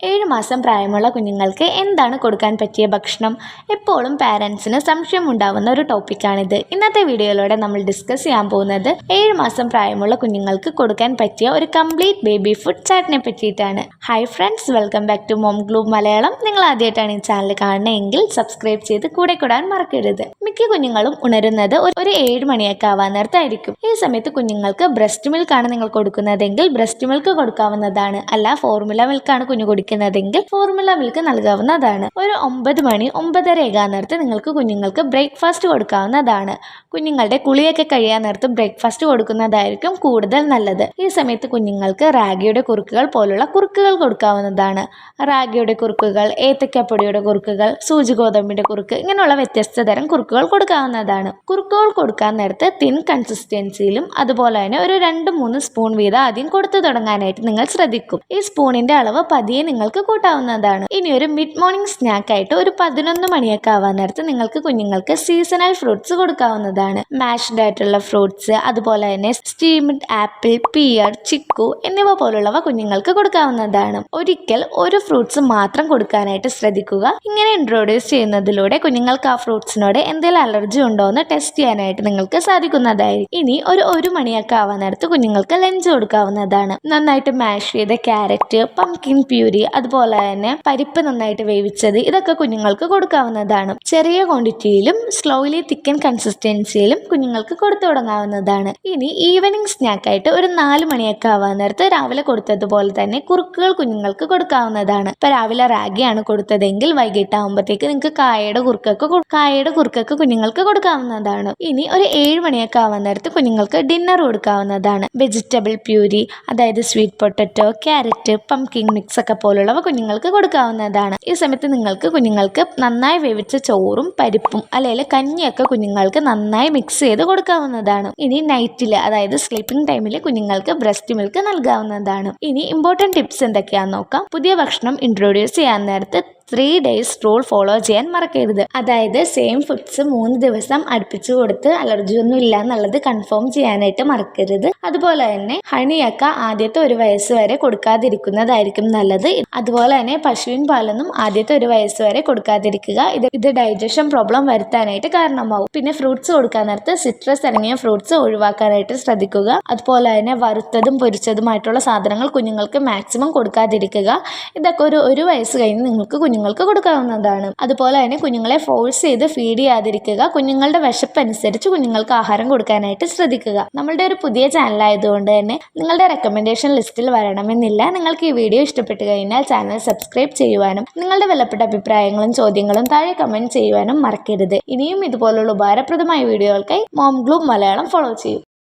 ഏഴ് മാസം പ്രായമുള്ള കുഞ്ഞുങ്ങൾക്ക് എന്താണ് കൊടുക്കാൻ പറ്റിയ ഭക്ഷണം? എപ്പോഴും പാരൻസിന് സംശയം ഉണ്ടാവുന്ന ഒരു ടോപ്പിക്കാണിത്. ഇന്നത്തെ വീഡിയോയിലൂടെ നമ്മൾ ഡിസ്കസ് ചെയ്യാൻ പോകുന്നത് ഏഴ് മാസം പ്രായമുള്ള കുഞ്ഞുങ്ങൾക്ക് കൊടുക്കാൻ പറ്റിയ ഒരു കംപ്ലീറ്റ് ബേബി ഫുഡ് ചാറ്റിനെ പറ്റിയിട്ടാണ്. Hi friends welcome back to mom ഗ്ലൂബ് Malayalam. നിങ്ങൾ ആദ്യമായിട്ടാണ് ഈ ചാനൽ കാണുന്നതെങ്കിൽ സബ്സ്ക്രൈബ് ചെയ്ത് കൂടെ കൂടാൻ മറക്കരുത്. മിക്ക കുഞ്ഞുങ്ങളും ഉണരുന്നത് ഒരു ഏഴ് മണിയൊക്കെ ആവാൻ നേരത്തായിരിക്കും. ഈ സമയത്ത് കുഞ്ഞുങ്ങൾക്ക് ബ്രസ്റ്റ് മിൽക്കാണ് നിങ്ങൾ കൊടുക്കുന്നതെങ്കിൽ ബ്രസ്റ്റ് മിൽക്ക് കൊടുക്കാവുന്നതാണ്. അല്ല ഫോർമുല മിൽക്കാണ് കുഞ്ഞു കുടിക്കുന്നതെങ്കിൽ ഫോർമുല മിൽക്ക് നൽകാവുന്നതാണ്. ഒരു ഒമ്പത് മണി ഒമ്പതര ഏകാൻ നേരത്ത് നിങ്ങൾക്ക് കുഞ്ഞുങ്ങൾക്ക് ബ്രേക്ക്ഫാസ്റ്റ് കൊടുക്കാവുന്നതാണ്. കുഞ്ഞുങ്ങളുടെ കുളിയൊക്കെ കഴിയാൻ നേരത്ത് ബ്രേക്ക്ഫാസ്റ്റ് കൊടുക്കുന്നതായിരിക്കും കൂടുതൽ നല്ലത്. ഈ സമയത്ത് കുഞ്ഞുങ്ങൾക്ക് റാഗിയുടെ കുറുക്കുകൾ പോലുള്ള കുറുക്കുകൾ കൊടുക്കാവുന്നതാണ്. റാഗിയുടെ കുറുക്കുകൾ ഏത്തക്കപ്പൊടിയുടെ കുറുക്കുകൾ സൂചി ഗോതമ്പിന്റെ കുറുക്ക് ഇങ്ങനെയുള്ള വ്യത്യസ്ത തരം കുറുക്കുകൾ കൊടുക്കാവുന്നതാണ്. കുറുക്കുകൾ കൊടുക്കാൻ നേരത്ത് തിൻ കൺസിസ്റ്റൻസിയിലും അതുപോലെ തന്നെ ഒരു രണ്ട് മൂന്ന് സ്പൂൺ വീതം ആദ്യം കൊടുത്തു തുടങ്ങാനായിട്ട് നിങ്ങൾ ശ്രദ്ധിക്കും. ഈ സ്പൂണിന്റെ അളവ് പതിയെ നിങ്ങൾക്ക് കൂട്ടാവുന്നതാണ്. ഇനി ഒരു മിഡ് മോർണിംഗ് സ്നാക്ക് ആയിട്ട് ഒരു പതിനൊന്ന് മണിയൊക്കെ ആവാൻ നേരത്ത് നിങ്ങൾക്ക് കുഞ്ഞുങ്ങൾക്ക് സീസണൽ ഫ്രൂട്ട്സ് കൊടുക്കാവുന്നതാണ്. മാഷ്ഡ് ആയിട്ടുള്ള ഫ്രൂട്ട്സ് അതുപോലെ തന്നെ സ്റ്റീംഡ് ആപ്പിൾ പിയർ ചിക്കു എന്നിവ പോലുള്ളവ കുഞ്ഞുങ്ങൾക്ക് കൊടുക്കാവുന്നതാണ്. ഒരിക്കൽ ഒരു ഫ്രൂട്ട്സ് മാത്രം കൊടുക്കാനായിട്ട് ശ്രദ്ധിക്കുക. ഇങ്ങനെ ഇൻട്രോഡ്യൂസ് ചെയ്യുന്നതിലൂടെ കുഞ്ഞുങ്ങൾക്ക് ആ ഫ്രൂട്ട്സിനോട് എന്തെങ്കിലും അലർജി ഉണ്ടോ എന്ന് ടെസ്റ്റ് ചെയ്യാനായിട്ട് നിങ്ങൾക്ക് സാധിക്കുന്നതായിരിക്കും. ഇനി ഒരു ഒരു മണിയൊക്കെ ആവാൻ നേരത്ത് കുഞ്ഞുങ്ങൾക്ക് ലഞ്ച് കൊടുക്കാവുന്നതാണ്. നന്നായിട്ട് മാഷ് ചെയ്ത ക്യാരറ്റ് പംകിൻ പ്യൂരി അതുപോലെ തന്നെ പരിപ്പ് നന്നായിട്ട് വേവിച്ചത് ഇതൊക്കെ കുഞ്ഞുങ്ങൾക്ക് കൊടുക്കാവുന്നതാണ്. ചെറിയ ക്വാണ്ടിറ്റിയിലും സ്ലോലി തിക്കൻ കൺസിസ്റ്റൻസിയിലും കുഞ്ഞുങ്ങൾക്ക് കൊടുത്തു തുടങ്ങാവുന്നതാണ്. ഇനി ഈവനിങ് സ്നാക്കായിട്ട് ഒരു നാല് മണിയൊക്കെ ആവാൻ നേരത്ത് രാവിലെ കൊടുത്തതുപോലെ തന്നെ കുറുക്കുകൾ കുഞ്ഞുങ്ങൾക്ക് കൊടുക്കാവുന്നതാണ്. ഇപ്പൊ രാവിലെ റാഗിയാണ് കൊടുത്തതെങ്കിൽ വൈകിട്ടാകുമ്പോഴത്തേക്ക് നിങ്ങൾക്ക് കായയുടെ കുറുക്കൊക്കെ കായയുടെ കുറുക്കൊക്കെ കുഞ്ഞുങ്ങൾക്ക് കൊടുക്കാവുന്നതാണ്. ഇനി ഒരു ഏഴ് മണിയൊക്കെ ആവാൻ നേരത്ത് കുഞ്ഞുങ്ങൾക്ക് ഡിന്നർ കൊടുക്കാവുന്നതാണ്. വെജിറ്റബിൾ പ്യൂരി അതായത് sweet potato carrot pumpkin mix ഒക്കെ പോലുള്ളവ കുഞ്ഞുങ്ങൾക്ക് കൊടുക്കാവുന്നതാണ്. ഈ സമയത്ത് നിങ്ങൾക്ക് കുഞ്ഞുങ്ങൾക്ക് നന്നായി വേവിച്ച ചോറും പരിപ്പും അല്ലെങ്കിൽ കഞ്ഞിയൊക്കെ കുഞ്ഞുങ്ങൾക്ക് നന്നായി മിക്സ് ചെയ്ത് കൊടുക്കാവുന്നതാണ്. ഇനി നൈറ്റിൽ അതായത് സ്ലീപ്പിംഗ് ടൈമിൽ കുഞ്ഞുങ്ങൾക്ക് ബ്രസ്റ്റ് മിൽക്ക് നൽകാവുന്നതാണ്. ഇനി ഇമ്പോർട്ടന്റ് ടിപ്സ് എന്തൊക്കെയാണെന്ന് നോക്കാം. പുതിയ ഭക്ഷണം ഇൻട്രൊഡ്യൂസ് ചെയ്യാൻ നേരത്ത് ത്രീ ഡേയ്സ് റൂൾ ഫോളോ ചെയ്യാൻ മറക്കരുത്. അതായത് സെയിം ഫുഡ്സ് മൂന്ന് ദിവസം അടുപ്പിച്ചു കൊടുത്ത് അലർജി ഒന്നും ഇല്ല എന്നുള്ളത് കൺഫേം ചെയ്യാനായിട്ട് മറക്കരുത്. അതുപോലെ തന്നെ ഹണിയൊക്കെ ആദ്യത്തെ ഒരു വയസ്സ് വരെ കൊടുക്കാതിരിക്കുന്നതായിരിക്കും നല്ലത്. അതുപോലെ തന്നെ പശുവിൻ പാലൊന്നും ആദ്യത്തെ ഒരു വയസ്സ് വരെ കൊടുക്കാതിരിക്കുക. ഇത് ഇത് ഡൈജഷൻ പ്രോബ്ലം വരുത്താനായിട്ട് കാരണമാവും. പിന്നെ ഫ്രൂട്ട്സ് കൊടുക്കാൻ നേരത്ത് സിട്രസ് അടങ്ങിയ ഫ്രൂട്ട്സ് ഒഴിവാക്കാനായിട്ട് ശ്രദ്ധിക്കുക. അതുപോലെ തന്നെ വറുത്തതും പൊരിച്ചതുമായിട്ടുള്ള സാധനങ്ങൾ കുഞ്ഞുങ്ങൾക്ക് മാക്സിമം കൊടുക്കാതിരിക്കുക. ഇതൊക്കെ ഒരു ഒരു വയസ്സ് കഴിഞ്ഞ് നിങ്ങൾക്ക് കുഞ്ഞുങ്ങൾക്ക് കൊടുക്കാവുന്നതാണ്. അതുപോലെ തന്നെ കുഞ്ഞുങ്ങളെ ഫോഴ്സ് ചെയ്ത് ഫീഡ് ചെയ്യാതിരിക്കുക കുഞ്ഞുങ്ങളുടെ വിശപ്പ് അനുസരിച്ച് കുഞ്ഞുങ്ങൾക്ക് ആഹാരം കൊടുക്കാനായിട്ട് ശ്രദ്ധിക്കുക. നമ്മളുടെ ഒരു പുതിയ ചാനൽ ആയതുകൊണ്ട് തന്നെ നിങ്ങളുടെ റെക്കമെൻഡേഷൻ ലിസ്റ്റിൽ വരണമെന്നില്ല. നിങ്ങൾക്ക് ഈ വീഡിയോ ഇഷ്ടപ്പെട്ടു കഴിഞ്ഞാൽ ചാനൽ സബ്സ്ക്രൈബ് ചെയ്യുവാനും നിങ്ങളുടെ വിലപ്പെട്ട അഭിപ്രായങ്ങളും ചോദ്യങ്ങളും താഴെ കമന്റ് ചെയ്യുവാനും മറക്കരുത്. ഇനിയും ഇതുപോലുള്ള ഉപകാരപ്രദമായ വീഡിയോകൾക്കായി മോം ഗ്ലൂബ് മലയാളം ഫോളോ ചെയ്യും.